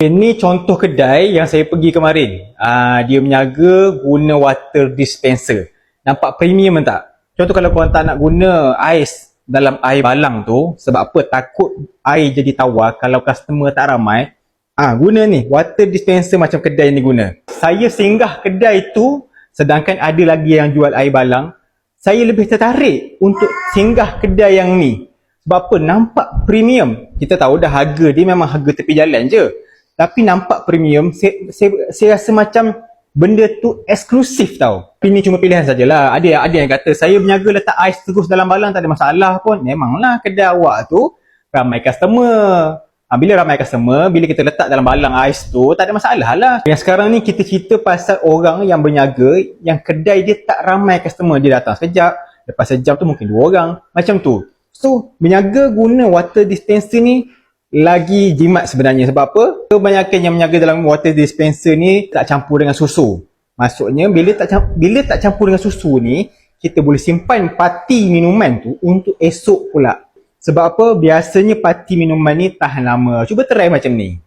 Ini contoh kedai yang saya pergi kemarin. Ah, dia menyaga guna water dispenser. Nampak premium tak? Contoh kalau korang tak nak guna ais dalam air balang tu, sebab apa? Takut air jadi tawar kalau customer tak ramai. Ah, guna ni, water dispenser macam kedai ni guna. Saya singgah kedai tu, sedangkan ada lagi yang jual air balang. Saya lebih tertarik untuk singgah kedai yang ni. Sebab apa? Nampak premium. Kita tahu dah harga dia memang harga tepi jalan je. Tapi nampak premium, saya, saya, saya rasa macam benda tu eksklusif tau. Tapi ni cuma pilihan sajalah. Ada ada yang kata saya berniaga letak ais terus dalam balang tak ada masalah pun. Memanglah kedai awak tu ramai customer. Ha, bila ramai customer, bila kita letak dalam balang ais tu tak ada masalah lah. Yang sekarang ni kita cerita pasal orang yang berniaga yang kedai dia tak ramai customer. Dia datang sekejap, lepas sejam tu mungkin dua orang. Macam tu. So, berniaga guna water dispenser ni lagi jimat sebenarnya sebab apa? Kebanyakan yang menjaga dalam water dispenser ni tak campur dengan susu. Maksudnya bila tak campur, bila tak campur dengan susu ni, kita boleh simpan parti minuman tu untuk esok pula. Sebab apa? Biasanya parti minuman ni tahan lama. Cuba try macam ni.